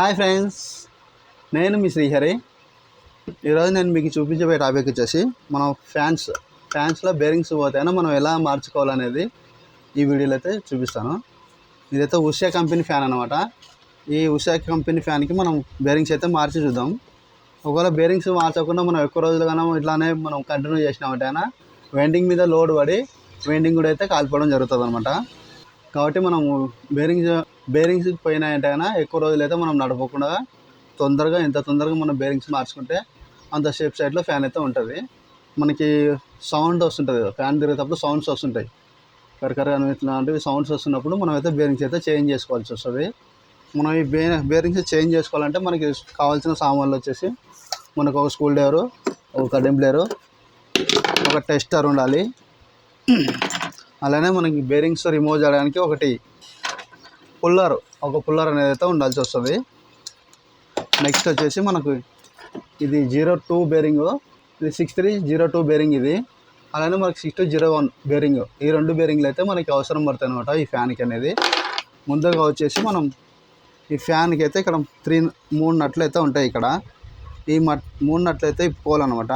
Hi friends నేను మీ శ్రీహరి. ఈరోజు నేను మీకు చూపించబోయే టాపిక్ వచ్చేసి మనం ఫ్యాన్స్ ఫ్యాన్స్లో బేరింగ్స్ పోతేనే మనం ఎలా మార్చుకోవాలనేది ఈ వీడియోలో అయితే చూపిస్తాను. ఇదైతే ఉషా కంపెనీ ఫ్యాన్ అనమాట ఈ ఉషా కంపెనీ ఫ్యాన్కి మనం బేరింగ్స్ అయితే మార్చి చూద్దాం. ఒకవేళ బేరింగ్స్ మార్చకుండా మనం ఎక్కువ రోజులుగానే ఇట్లానే మనం కంటిన్యూ చేసినామంటే అయినా వెండింగ్ మీద లోడ్ పడి వెండింగ్ కూడా అయితే కాలిపోవడం జరుగుతుంది అనమాట కాబట్టి మనము బేరింగ్స్ బేరింగ్స్ పోయినాయంటే అయినా ఎక్కువ రోజులు అయితే మనం నడపకుండా తొందరగా ఎంత తొందరగా మనం బేరింగ్స్ మార్చుకుంటే అంత షేప్ సైడ్లో ఫ్యాన్ అయితే ఉంటుంది. మనకి సౌండ్ వస్తుంటుంది ఫ్యాన్ తిరిగేటప్పుడు సౌండ్స్ వస్తుంటాయి. కరకర అని ఇట్లాంటివి సౌండ్స్ వస్తున్నప్పుడు మనం అయితే బేరింగ్స్ అయితే చేంజ్ చేసుకోవాల్సి వస్తుంది. మనం ఈ బే బేరింగ్స్ చేంజ్ చేసుకోవాలంటే మనకి కావాల్సిన సామాన్లు వచ్చేసి మనకు ఒక స్కూల్ డ్రైవరు ఒక కడెంప్లేరు ఒక టెస్టర్ ఉండాలి. అలానే మనకి బేరింగ్స్ రిమూవ్ చేయడానికి ఒకటి పుల్లర్ ఒక పుల్లర్ అనేది అయితే ఉండాల్సి వస్తుంది. నెక్స్ట్ వచ్చేసి మనకు ఇది జీరో టూ బేరింగ్ ఇది six three zero two bearing ఇది. అలానే మనకి six two zero one bearing ఈ రెండు బేరింగ్లు అయితే మనకి అవసరం పడతాయి అనమాట ఈ ఫ్యాన్కి అనేది. ముందుగా వచ్చేసి మనం ఈ ఫ్యాన్కి అయితే ఇక్కడ త్రీ మూడు నట్లు అయితే ఉంటాయి ఇక్కడ. ఈ మట్ మూడు నట్లు అయితే అనమాట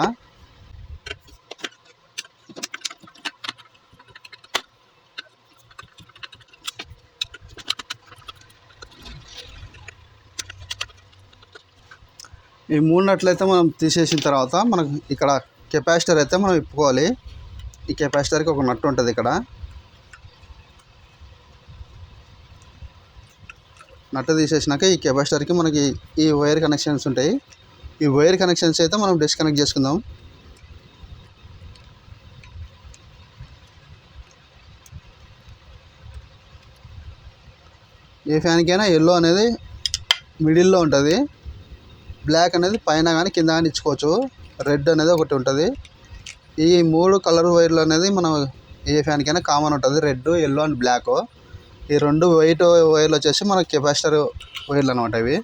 ఈ మూడు నట్లయితే మనం తీసేసిన తర్వాత మనకు ఇక్కడ కెపాసిటర్ అయితే మనం ఇప్పుకోవాలి. ఈ కెపాసిటర్కి ఒక నట్టు ఉంటుంది ఇక్కడ. నట్టు తీసేసినాక ఈ కెపాసిటర్కి మనకి ఈ వైర్ కనెక్షన్స్ ఉంటాయి. ఈ వైర్ కనెక్షన్స్ అయితే మనం డిస్కనెక్ట్ చేసుకుందాం. ఏ ఫ్యాన్కైనా ఎల్లో అనేది మిడిల్లో ఉంటుంది. బ్లాక్ అనేది పైన కానీ కింద కానీ ఇచ్చుకోవచ్చు. రెడ్ అనేది ఒకటి ఉంటుంది. ఈ మూడు కలర్ వైర్లు అనేది మనం ఏ ఫ్యాన్కైనా కామన్ ఉంటుంది. రెడ్ ఎల్లో అండ్ బ్లాక్ ఈ రెండు వైట్ వైర్లు వచ్చేసి మన కెపాసిటర్ వైర్లు అనమాట ఇవి.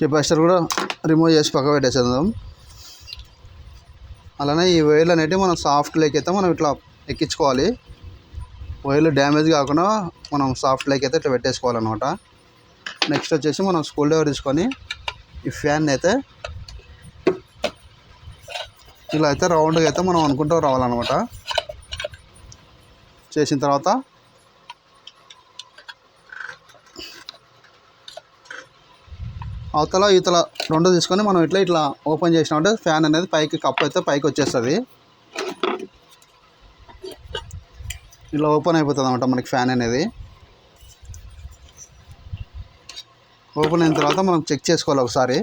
కెపాసిటర్ కూడా రిమూవ్ చేసి పక్క పెట్టేసేద్దాం. అలానే ఈ వైర్లు అనేటివి మనం సాఫ్ట్ లేక్ అయితే మనం ఇట్లా ఎక్కించుకోవాలి. వైర్లు డ్యామేజ్ కాకుండా మనం సాఫ్ట్ లేక్ అయితే ఇట్లా పెట్టేసుకోవాలన్నమాట. నెక్స్ట్ వచ్చేసి మనం స్కూల్ డ్రైవర్ తీసుకొని ఈ ఫ్యాన్ అయితే ఇలా అయితే రౌండ్గా అయితే మనం అనుకుంటూ రావాలన్నమాట. చేసిన తర్వాత అవతల ఇతల రెండు తీసుకొని మనం ఇట్లా ఇట్లా ఓపెన్ చేసినామంటే ఫ్యాన్ అనేది పైకి కప్ అయితే పైకి వచ్చేస్తుంది. ఇలా ఓపెన్ అయిపోతుంది అనమాట మనకి ఫ్యాన్ అనేది. ఓపెన్ అయిన తర్వాత మనం చెక్ చేసుకోవాలి ఒకసారి.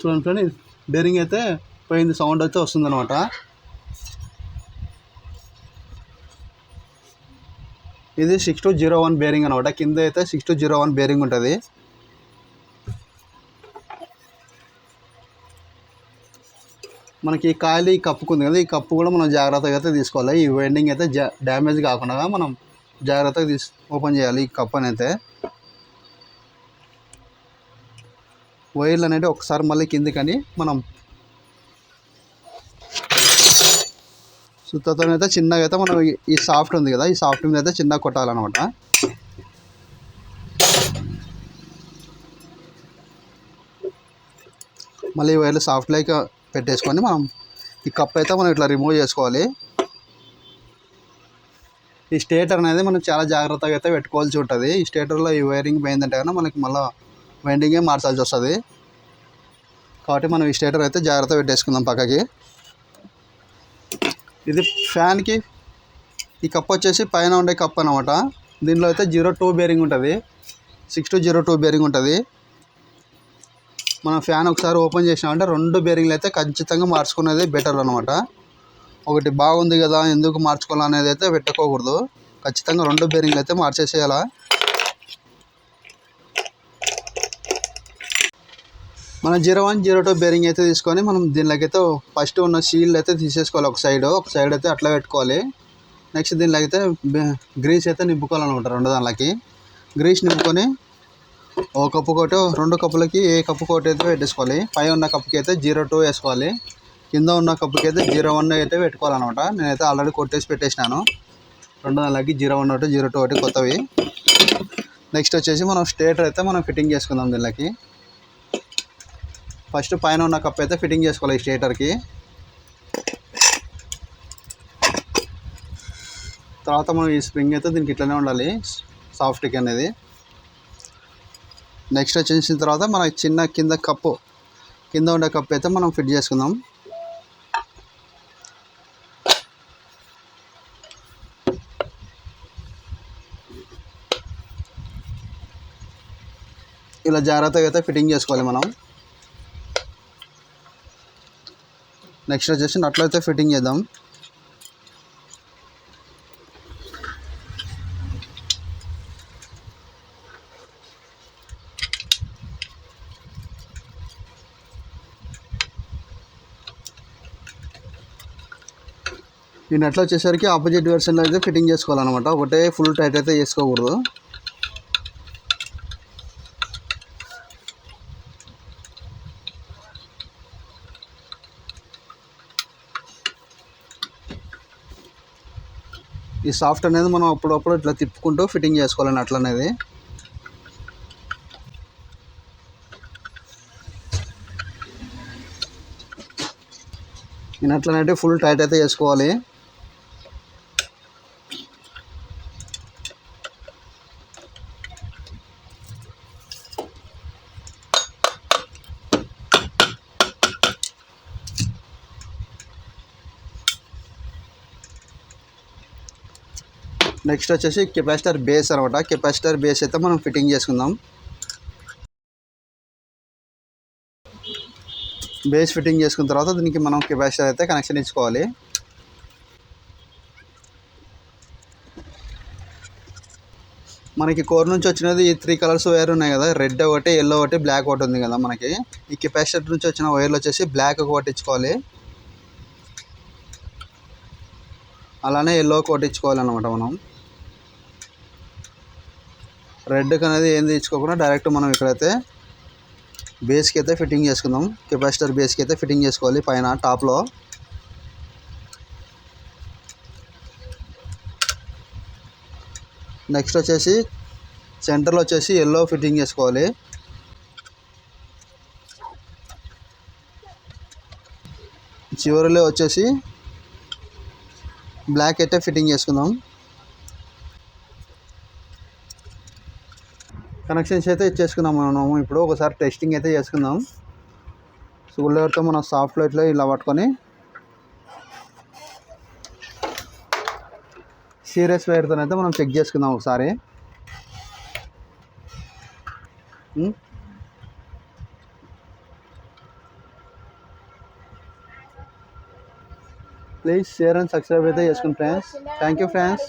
చూడండి ఫ్రెండ్ బేరింగ్ అయితే పోయింది సౌండ్ అయితే వస్తుంది ఇది six two zero one bearing అనమాట కింద అయితే six two zero one bearing ఉంటుంది. మనకి ఈ కాయలు ఈ కప్పుకు ఉంది కదా ఈ కప్పు కూడా మనం జాగ్రత్తగా అయితే తీసుకోవాలి. ఈ వెండింగ్ అయితే డ్యామేజ్ కాకుండా మనం జాగ్రత్తగా తీసు ఓపెన్ చేయాలి ఈ కప్ అయితే వైర్లు అనేవి ఒకసారి మళ్ళీ కిందికని మనం సుత్తతో అయితే చిన్నగా అయితే మనం ఈ- సాఫ్ట్ ఉంది కదా ఈ సాఫ్ట్ మీద అయితే చిన్నగా కొట్టాలన్నమాట. మళ్ళీ ఈ వైర్లు సాఫ్ట్ లైక్ పెట్టేసుకొని మనం ఈ కప్ అయితే మనం ఇట్లా రిమూవ్ చేసుకోవాలి. ఈ స్టేటర్ అనేది మనం చాలా జాగ్రత్తగా అయితే పెట్టుకోవాల్సి ఉంటుంది. ఈ స్టేటర్లో ఈ వైరింగ్ పోయిందంటే కన్నా మనకి మళ్ళీ వైండింగే మార్చాల్సి వస్తుంది. కాబట్టి మనం ఈ స్టేటర్ అయితే జాగ్రత్త పెట్టేసుకుందాం పక్కకి. ఇది ఫ్యాన్కి ఈ కప్ వచ్చేసి పైన ఉండే కప్ అనమాట దీనిలో అయితే జీరో టూ బేరింగ్ ఉంటుంది. Six two zero two bearing ఉంటుంది. మనం ఫ్యాన్ ఒకసారి ఓపెన్ చేసినామంటే రెండు బేరింగ్లు అయితే ఖచ్చితంగా మార్చుకునేది బెటర్ అనమాట ఒకటి బాగుంది కదా ఎందుకు మార్చుకోవాలనేది అయితే పెట్టుకోకూడదు. ఖచ్చితంగా రెండు బేరింగ్లు అయితే మార్చేసేయాలా? మన zero one zero two bearing అయితే తీసుకొని మనం దీనిలోకైతే ఫస్ట్ ఉన్న సీల్ అయితే తీసేసుకోవాలి ఒక సైడ్ ఒక సైడ్ అయితే అట్లా పెట్టుకోవాలి. నెక్స్ట్ దీనిలో అయితే గ్రీస్ అయితే నింపుకోవాలన్నమాట రెండు దానిలోకి. గ్రీస్ నింపుకొని ఒక కప్పు కోటి రెండు కప్పులకి ఏ కప్పు కోటి అయితే పెట్టేసుకోవాలి. పై ఉన్న కప్పుకి అయితే జీరో టూ వేసుకోవాలి. కింద ఉన్న కప్పుకి అయితే జీరో వన్ అయితే పెట్టుకోవాలన్నమాట. నేనైతే ఆల్రెడీ కొట్టేసి పెట్టేసినాను. రెండు నెలలకి జీరో వన్ ఒకటి జీరో టూ ఒకటి కొత్తవి. నెక్స్ట్ వచ్చేసి మనం స్టేటర్ అయితే మనం ఫిట్టింగ్ చేసుకుందాం దీనికి ఫస్ట్ పైన ఉన్న కప్ అయితే ఫిట్టింగ్ చేసుకోవాలి ఈ స్టేటర్కి. తర్వాత మనం ఈ స్ప్రింగ్ అయితే దీనికి ఇట్లనే ఉండాలి సాఫ్ట్కి అనేది. నెక్స్ట్ వచ్చేసిన తర్వాత మన చిన్న కింద కప్పు కింద ఉండే కప్పు అయితే మనం ఫిట్ చేసుకుందాం. ఇలా జాగ్రత్తగా అయితే ఫిట్టింగ్ చేసుకోవాలి మనం. నెక్స్ట్ వచ్చేసి నట్లు అయితే ఫిట్టింగ్ చేద్దాం. ఈ నెట్లో వచ్చేసరికి ఆపోజిట్ వెర్షన్లో అయితే ఫిట్టింగ్ చేసుకోవాలన్నమాట. ఒకటే ఫుల్ టైట్ అయితే చేసుకోకూడదు. ఈ సాఫ్ట్ అనేది మనం అప్పుడప్పుడు ఇట్లా తిప్పుకుంటూ ఫిట్టింగ్ చేసుకోవాలి అట్లనేది. నేను అట్లనైతే ఫుల్ టైట్ అయితే చేసుకోవాలి నెక్స్ట్ వచ్చేసి కెపాసిటర్ బేస్ అనమాట. కెపాసిటర్ బేస్ అయితే మనం ఫిట్టింగ్ చేసుకుందాం. బేస్ ఫిట్టింగ్ చేసుకున్న తర్వాత దీనికి మనం కెపాసిటర్ అయితే కనెక్షన్ ఇచ్చుకోవాలి. మనకి కోర్ నుంచి వచ్చినది ఈ త్రీ కలర్స్ వైర్ ఉన్నాయి కదా. రెడ్ ఒకటి ఎల్లో ఒకటి బ్లాక్ ఒకటి ఉంది కదా మనకి. ఈ కెపాసిటర్ నుంచి వచ్చిన వైర్లు వచ్చేసి బ్లాక్ ఒకటి ఇచ్చుకోవాలి. అలానే ఎల్లో ఒకటి ఇచ్చుకోవాలన్నమాట మనం. రెడ్కి అనేది ఏం తీసుకోకుండా డైరెక్ట్ మనం ఇక్కడైతే బేస్కి అయితే ఫిట్టింగ్ చేసుకుందాం. కెపాసిటర్ బేస్కి అయితే ఫిట్టింగ్ చేసుకోవాలి పైన టాప్లో. నెక్స్ట్ వచ్చేసి సెంటర్లో వచ్చేసి ఎల్లో ఫిట్టింగ్ చేసుకోవాలి. చివరిలో వచ్చేసి బ్లాక్ అయితే ఫిట్టింగ్ చేసుకుందాం. కనెక్షన్స్ అయితే ఇచ్చేసుకుందాం మనము. ఇప్పుడు ఒకసారి టెస్టింగ్ అయితే చేసుకుందాం. స్కూల్తో మనం సాఫ్ట్ లైట్లో ఇలా పట్టుకొని సీరియస్ వైర్తో అయితే మనం చెక్ చేసుకుందాం ఒకసారి. ప్లీజ్ షేర్ అండ్ సబ్స్క్రైబ్ అయితే చేసుకుని ఫ్రెండ్స్ థ్యాంక్ యూ ఫ్రెండ్స్